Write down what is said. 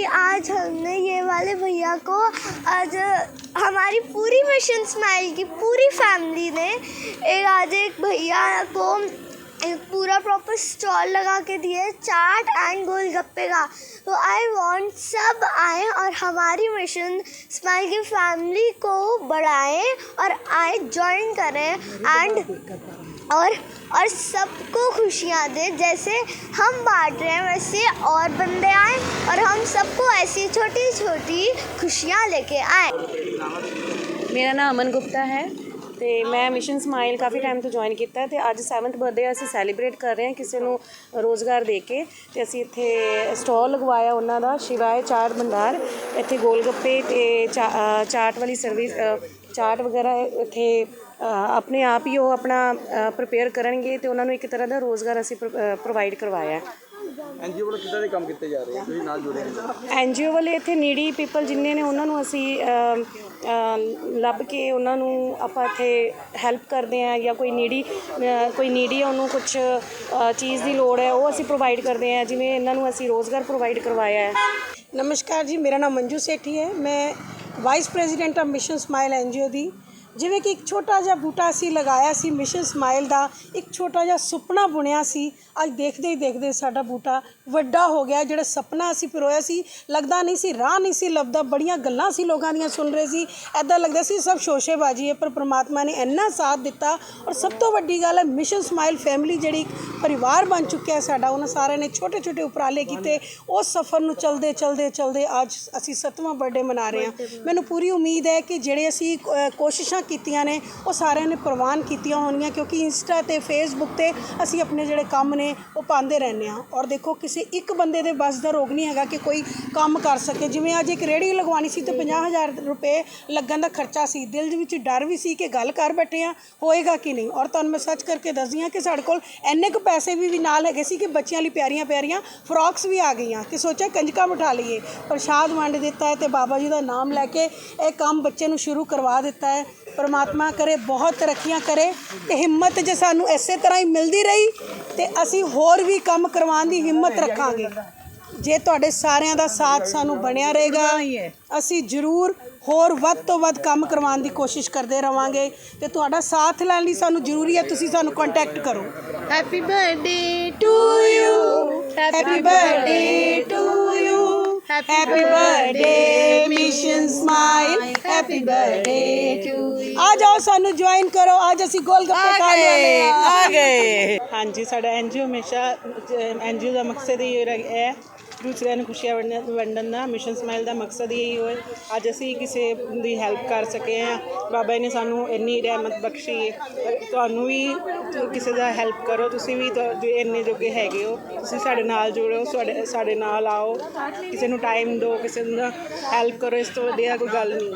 कि आज हमने ये वाले भैया को आज हमारी पूरी मिशन स्माइल की पूरी फैमिली ने एक आज एक भैया को एक पूरा प्रॉपर स्टॉल लगा के दिए चाट एंड गोल गप्पे का। तो आई वांट सब आए और हमारी मिशन स्माइल की फैमिली को बढ़ाएँ और आए ज्वाइन करें एंड और और सबको खुशियाँ दें। जैसे हम बांट रहे हैं, वैसे और बंदे आए और हम सबको ऐसी छोटी छोटी खुशियाँ लेके आए। मेरा नाम अमन गुप्ता है। ਤੇ ਮੈਂ ਮਿਸ਼ਨ ਸਮਾਈਲ ਕਾਫੀ ਟਾਈਮ ਤੋਂ ਜੁਆਇਨ ਕੀਤਾ ਤੇ ਅੱਜ 7th ਬਰਥਡੇ ਅਸੀਂ ਸੈਲੀਬ੍ਰੇਟ ਕਰ ਰਹੇ ਹਾਂ ਕਿਸੇ ਨੂੰ ਰੋਜ਼ਗਾਰ ਦੇ ਕੇ ਤੇ ਅਸੀਂ ਇੱਥੇ ਸਟਾਲ ਲਗਵਾਇਆ ਉਹਨਾਂ ਦਾ, ਸ਼ਿਵਾਏ ਚਾਟ ਭੰਡਾਰ, ਇੱਥੇ ਗੋਲ ਗੱਪੇ ਤੇ ਚਾ- ਚਾਟ ਵਾਲੀ ਸਰਵਿਸ ਚਾਟ ਵਗੈਰਾ ਇੱਥੇ ਆਪਣੇ ਆਪ ਹੀ ਉਹ ਆਪਣਾ ਪ੍ਰਪੇਅਰ ਕਰਨਗੇ ਤੇ ਉਹਨਾਂ ਨੂੰ ਇੱਕ ਤਰ੍ਹਾਂ ਦਾ ਰੋਜ਼ਗਾਰ ਅਸੀਂ ਪ੍ਰੋਵਾਈਡ ਕਰਵਾਇਆ। ਐਨਜੀਓ ਵੱਲੋਂ ਕਿੱਦਾਂ ਦੇ ਕੰਮ ਕੀਤੇ ਜਾ ਰਹੇ ਆ? ਤੁਸੀਂ ਨਾਲ ਜੁੜੇ ਹੋ। ਐਨਜੀਓ ਵਾਲੇ ਇੱਥੇ ਨੀਡੀ ਪੀਪਲ ਜਿੰਨੇ ਨੇ ਉਹਨਾਂ ਨੂੰ ਅਸੀਂ ਅਮ, ਅਮ, ਲੱਭ ਕੇ ਉਹਨਾਂ ਨੂੰ ਆਪਾਂ ਇੱਥੇ ਹੈਲਪ ਕਰਦੇ ਆ ਜਾਂ ਕੋਈ ਨੀਡੀ ਕੋਈ ਨੀਡੀ ਉਹਨੂੰ ਕੁਝ ਚੀਜ਼ ਦੀ ਲੋੜ ਹੈ ਉਹ ਅਸੀਂ ਪ੍ਰੋਵਾਈਡ ਕਰਦੇ ਆ ਜਿਵੇਂ ਇਹਨਾਂ ਨੂੰ ਅਸੀਂ ਰੋਜ਼ਗਾਰ ਪ੍ਰੋਵਾਈਡ ਕਰਵਾਇਆ ਹੈ। ਨਮਸਕਾਰ ਜੀ ਮੇਰਾ ਨਾਮ ਮੰਜੂ ਸੇਠੀ ਹੈ। ਮੈਂ vice president of mission smile NGO ਦੀ ਜਿਵੇਂ ਕਿ ਇੱਕ ਛੋਟਾ ਜਿਹਾ ਬੂਟਾ ਅਸੀਂ ਲਗਾਇਆ ਸੀ ਮਿਸ਼ਨ ਸਮਾਈਲ ਦਾ ਇੱਕ ਛੋਟਾ ਜਿਹਾ ਸੁਪਨਾ ਬੁਣਿਆ ਸੀ। ਅੱਜ ਦੇਖਦੇ ਹੀ ਦੇਖਦੇ ਸਾਡਾ ਬੂਟਾ ਵੱਡਾ ਹੋ ਗਿਆ ਜਿਹੜਾ ਸੁਪਨਾ ਅਸੀਂ ਪਰੋਇਆ ਸੀ ਲੱਗਦਾ ਨਹੀਂ ਸੀ ਰਾਹ ਨਹੀਂ ਸੀ ਲੱਭਦਾ ਬੜੀਆਂ ਗੱਲਾਂ ਸੀ ਲੋਕਾਂ ਦੀਆਂ ਸੁਣ ਰਹੇ ਸੀ। ਐਦਾਂ ਲੱਗਦਾ ਸੀ ਸਭ ਸ਼ੋਸ਼ੇਬਾਜ਼ੀ ਹੈ ਪਰ ਪ੍ਰਮਾਤਮਾ ਨੇ ਇੰਨਾ ਸਾਥ ਦਿੱਤਾ ਔਰ ਸਭ ਤੋਂ ਵੱਡੀ ਗੱਲ ਹੈ ਮਿਸ਼ਨ ਸਮਾਈਲ ਫੈਮਿਲੀ ਜਿਹੜੀ ਪਰਿਵਾਰ ਬਣ ਚੁੱਕਿਆ ਹੈ ਸਾਡਾ ਉਹਨਾਂ ਸਾਰਿਆਂ ਨੇ ਛੋਟੇ ਛੋਟੇ ਉਪਰਾਲੇ ਕੀਤੇ। ਉਸ ਸਫ਼ਰ ਨੂੰ ਚਲਦੇ ਚਲਦੇ ਚਲਦੇ ਅੱਜ ਅਸੀਂ ਸੱਤਵਾਂ ਬਰਥਡੇ ਮਨਾ ਰਹੇ ਹਾਂ। ਮੈਨੂੰ ਪੂਰੀ ਉਮੀਦ ਹੈ ਕਿ ਜਿਹੜੇ ਅਸੀਂ ਅ, ਕੋਸ਼ਿਸ਼ਾਂ ਕੀਤੀਆਂ ਨੇ, ਉਹ ਸਾਰਿਆਂ ਨੇ ਪ੍ਰਵਾਨ ਕੀਤੀਆਂ ਹੋਣਗੀਆਂ ਕਿਉਂਕਿ ਇੰਸਟਾ ਤੇ ਫੇਸਬੁੱਕ ਤੇ ਅਸੀਂ ਆਪਣੇ ਜਿਹੜੇ ਕੰਮ ਨੇ, ਉਹ ਪਾਉਂਦੇ ਰਹਿੰਦੇ ਹਾਂ। ਔਰ ਦੇਖੋ, ਕਿਸੇ ਇੱਕ ਬੰਦੇ ਦੇ ਬਸ ਦਾ ਰੋਗ ਨਹੀਂ ਹੈਗਾ ਕਿ ਕੋਈ ਕੰਮ ਕਰ ਸਕੇ। ਜਿਵੇਂ ਅੱਜ ਇੱਕ ਰੇੜੀ ਲਗਵਾਉਣੀ ਸੀ ਤੇ 50000 ਰੁਪਏ ਲੱਗਣ ਦਾ ਖਰਚਾ ਸੀ। ਦਿਲ ਦੇ ਵਿੱਚ ਡਰ ਵੀ ਸੀ ਕਿ ਗੱਲ ਕਰ ਬੈਠੇ ਆ ਹੋਏਗਾ ਕਿ ਨਹੀਂ? ਔਰ ਤੁਹਾਨੂੰ ਮੈਂ ਸੱਚ ਕਰਕੇ ਦੱਸਦੀ ਹਾਂ ਕਿ ਸਾਡੇ ਕੋਲ ਇੰਨੇ ਕੁ ਪੈਸੇ ਵੀ ਵੀ ਨਾਲ ਹੈਗੇ ਸੀ ਕਿ ਬੱਚਿਆਂ ਲਈ ਪਿਆਰੀਆਂ ਪਿਆਰੀਆਂ ਫਰੌਕਸ ਵੀ ਆ ਗਈਆਂ ਕਿ ਸੋਚਿਆ ਕੰਜਕਾਂ ਬਿਠਾ ਲਈਏ। ਪ੍ਰਸ਼ਾਦ ਵੰਡ ਦਿੱਤਾ ਹੈ ਤੇ ਬਾਬਾ ਜੀ ਦਾ ਨਾਮ ਲੈ ਕੇ ਇਹ ਕੰਮ ਬੱਚੇ ਨੂੰ ਸ਼ੁਰੂ ਕਰਵਾ ਦਿੱਤਾ ਹੈ। ਪਰਮਾਤਮਾ ਕਰੇ ਬਹੁਤ ਤਰੱਕੀਆਂ ਕਰੇ ਤੇ ਹਿੰਮਤ ਜੇ ਸਾਨੂੰ ਇਸੇ ਤਰ੍ਹਾਂ ਹੀ ਮਿਲਦੀ ਰਹੀ ਤੇ ਅਸੀਂ ਹੋਰ ਵੀ ਕੰਮ ਕਰਵਾਉਣ ਦੀ ਹਿੰਮਤ ਰੱਖਾਂਗੇ। ਜੇ ਤੁਹਾਡੇ ਸਾਰਿਆਂ ਦਾ ਸਾਥ ਸਾਨੂੰ ਬਣਿਆ ਰਹੇਗਾ ਅਸੀਂ ਜ਼ਰੂਰ ਹੋਰ ਵੱਧ ਤੋਂ ਵੱਧ ਕੰਮ ਕਰਵਾਉਣ ਦੀ ਕੋਸ਼ਿਸ਼ ਕਰਦੇ ਰਵਾਂਗੇ ਤੇ ਤੁਹਾਡਾ ਸਾਥ ਲੈਣ ਲਈ ਸਾਨੂੰ ਜ਼ਰੂਰੀ ਹੈ ਤੁਸੀਂ ਸਾਨੂੰ ਕੰਟੈਕਟ ਕਰੋ। Happy birthday to you happy birthday to happy birthday mission smile happy birthday to ਆ ਜਾਓ ਸਾਨੂੰ ਜੁਆਇਨ ਕਰੋ। ਅੱਜ ਅਸੀਂ ਗੋਲ ਗੱਪੇ ਖਾਣ ਵਾਲੇ ਆ। ਗਏ। ਹਾਂਜੀ ਸਾਡਾ ਐਨਜੀਓ ਹਮੇਸ਼ਾ ਐਨਜੀਓ ਦਾ ਮਕਸਦ ਹੀ ਇਹ ਹੈ ਦੂਸਰਿਆਂ ਨੂੰ ਖੁਸ਼ੀਆਂ ਵੰਡਣ ਵੰਡਣ ਦਾ, ਮਿਸ਼ਨ ਸਮਾਈਲ ਦਾ ਮਕਸਦ ਹੀ ਇਹੀ ਹੋਏ। ਅੱਜ ਅਸੀਂ ਕਿਸੇ ਦੀ ਹੈਲਪ ਕਰ ਸਕੇ ਆ ਬਾਬਾ ਜੀ ਨੇ ਸਾਨੂੰ ਇੰਨੀ ਰਹਿਮਤ ਬਖਸ਼ੀ ਹੈ। ਤੁਹਾਨੂੰ ਵੀ ਕਿਸੇ ਦਾ ਹੈਲਪ ਕਰੋ। ਤੁਸੀਂ ਵੀ ਤੁਹਾ- ਇੰਨੇ ਜੋਗੇ ਹੈਗੇ ਹੋ, ਤੁਸੀਂ ਸਾਡੇ ਨਾਲ ਜੁੜੋ, ਸਾਡੇ ਸਾਡੇ ਨਾਲ ਆਓ। ਕਿਸੇ ਨੂੰ ਟਾਈਮ ਦਿਓ, ਕਿਸੇ ਨੂੰ ਹੈਲਪ ਕਰੋ, ਇਸ ਤੋਂ ਵਧੀਆ ਕੋਈ ਗੱਲ ਨਹੀਂ।